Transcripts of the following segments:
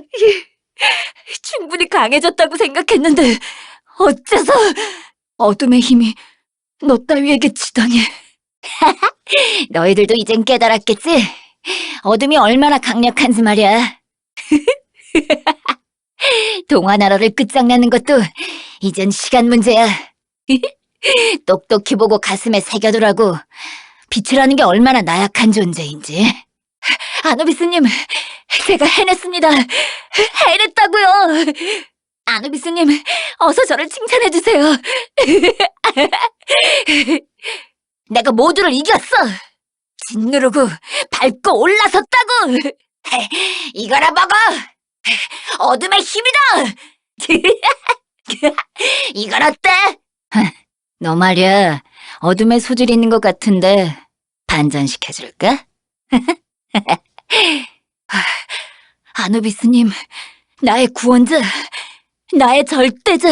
충분히 강해졌다고 생각했는데 어째서 어둠의 힘이 너 따위에게 지다니. 너희들도 이젠 깨달았겠지? 어둠이 얼마나 강력한지 말이야. 동화 나라를 끝장내는 것도 이젠 시간 문제야. 똑똑히 보고 가슴에 새겨두라고. 빛이라는 게 얼마나 나약한 존재인지. 아누비스님, 제가 해냈습니다. 해냈다고요. 아누비스님, 어서 저를 칭찬해주세요. 내가 모두를 이겼어. 짓누르고 밟고 올라섰다고. 이거나 먹어. 어둠의 힘이다. 이건 어때? 너 말이야, 어둠에 소질 있는 것 같은데 반전시켜줄까? 아누비스님, 나의 구원자, 나의 절대자.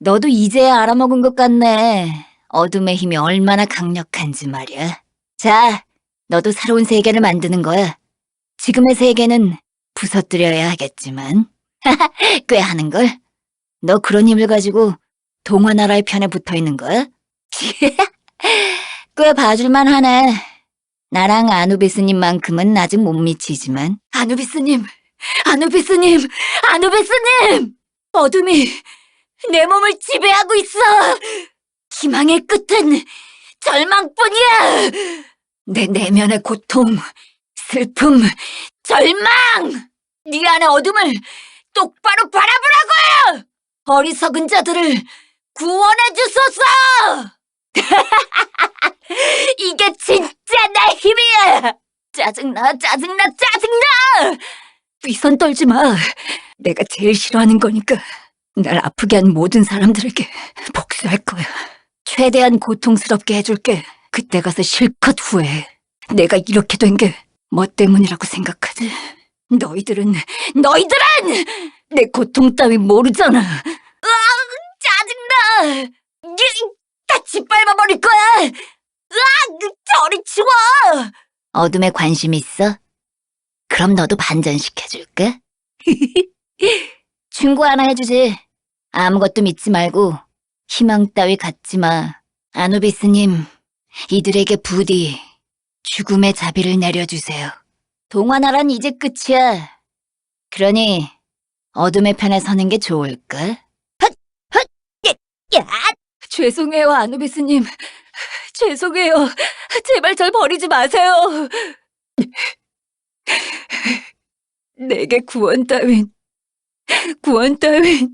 너도 이제야 알아먹은 것 같네. 어둠의 힘이 얼마나 강력한지 말이야. 자, 너도 새로운 세계를 만드는 거야. 지금의 세계는 부서뜨려야 하겠지만. 꽤 하는걸? 너 그런 힘을 가지고 동화 나라의 편에 붙어 있는 거야? 꽤 봐줄만 하네. 나랑 아누비스님만큼은 아직 못 미치지만. 아누비스님, 아누비스님, 아누비스님! 어둠이 내 몸을 지배하고 있어! 희망의 끝은 절망뿐이야! 내 내면의 고통, 슬픔, 절망! 네 안의 어둠을 똑바로 바라보라고! 어리석은 자들을 구원해 주소서! 이게 진짜 내 힘이야! 짜증나, 짜증나, 짜증나! 위선 떨지 마. 내가 제일 싫어하는 거니까. 날 아프게 한 모든 사람들에게 복수할 거야. 최대한 고통스럽게 해줄게. 그때 가서 실컷 후회해. 내가 이렇게 된 게 뭐 때문이라고 생각하지? 너희들은, 너희들은! 내 고통 따위 모르잖아. 으아, 짜증나! 이, 다 짓밟아 버릴 거야! 으아, 저리 치워! 어둠에 관심 있어? 그럼 너도 반전시켜줄까? 충고 하나 해주지. 아무것도 믿지 말고 희망 따위 갖지 마. 아누비스님, 이들에게 부디 죽음의 자비를 내려주세요. 동화나란 이제 끝이야. 그러니 어둠의 편에 서는 게 좋을까? 죄송해요, 아누비스님. 죄송해요. 제발 절 버리지 마세요. 내게 구원 따윈, 구원 따윈.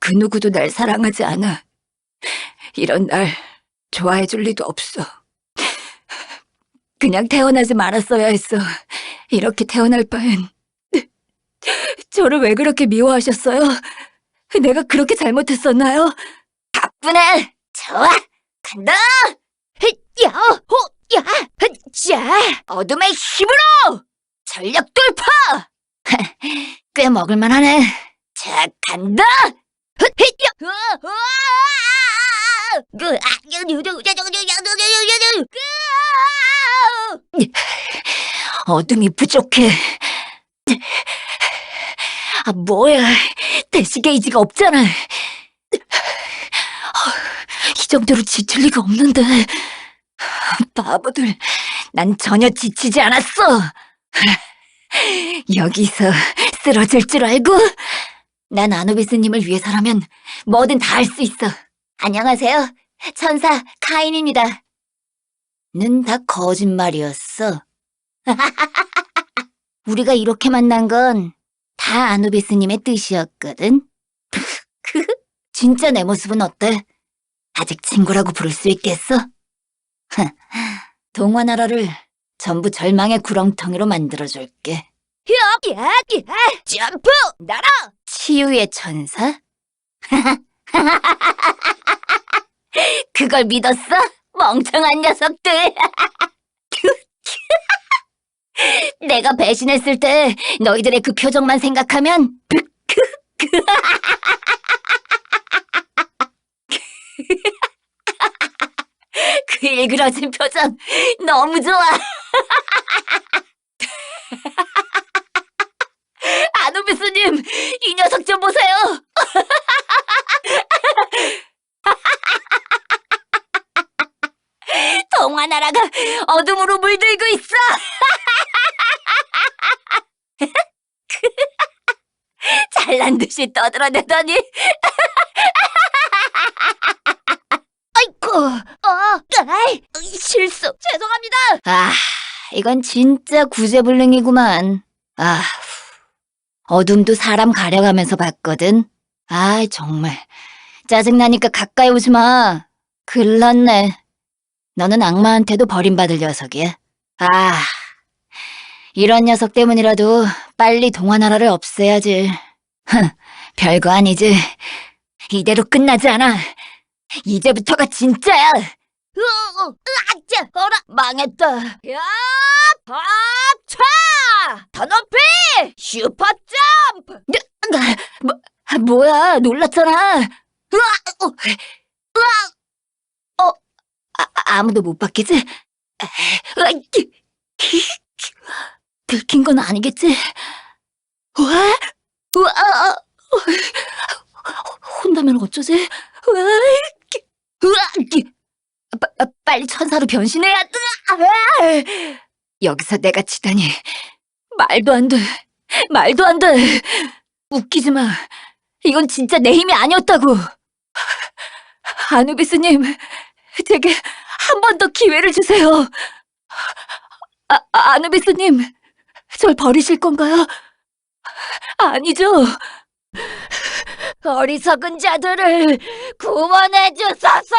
그 누구도 날 사랑하지 않아. 이런 날 좋아해 줄 리도 없어. 그냥 태어나지 말았어야 했어. 이렇게 태어날 바엔. 저를 왜 그렇게 미워하셨어요? 내가 그렇게 잘못했었나요? 덕분에 좋아 간다 야, 호, 야, 자, 어둠의 힘으로 전력 돌파 꽤 먹을만하네 자 간다 어둠이 부족해 아 뭐야 대시 게이지가 없잖아 이 정도로 지칠 리가 없는데. 바보들, 난 전혀 지치지 않았어. 여기서 쓰러질 줄 알고? 난 아누비스님을 위해서라면 뭐든 다 할 수 있어. 안녕하세요. 천사 카인입니다. 는 다 거짓말이었어. 우리가 이렇게 만난 건 다 아누비스님의 뜻이었거든. 진짜 내 모습은 어때? 아직 친구라고 부를 수 있겠어? 동화나라를 전부 절망의 구렁텅이로 만들어줄게. 야, 야, 야! 점프! 날아! 치유의 천사? 그걸 믿었어? 멍청한 녀석들! 내가 배신했을 때 너희들의 그 표정만 생각하면 일그러진 표정 너무 좋아. 아누비스님, 이 녀석 좀 보세요. 동화 나라가 어둠으로 물들고 있어. 잘난 듯이 떠들어대더니. 아이고, 어, 아이, 죄송합니다. 아, 이건 진짜 구제불능이구만. 아, 어둠도 사람 가려가면서 봤거든. 아, 정말. 짜증나니까 가까이 오지 마. 글렀네. 너는 악마한테도 버림받을 녀석이야. 아, 이런 녀석 때문이라도 빨리 동화나라를 없애야지. 흥, 별거 아니지. 이대로 끝나지 않아. 이제부터가 진짜야. 으, 으아짜, 어라, 망했다. 야, 밥차! 더 높이! 슈퍼 점프! 뭐, 아, 뭐야, 놀랐잖아. 으아, 어, 으아, 어, 아, 아무도 못 봤겠지? 으아, 기, 기, 기. 들킨 건 아니겠지? 와, 아, 어, 혼나면 어쩌지? 기. 빠, 아, 빨리 천사로 변신해야 돼. 아, 여기서 내가 치다니 말도 안 돼. 말도 안 돼. 웃기지 마. 이건 진짜 내 힘이 아니었다고. 아누비스님, 제게 한 번 더 기회를 주세요. 아, 아, 아누비스님, 절 버리실 건가요? 아니죠. 어리석은 자들을 구원해 주소서!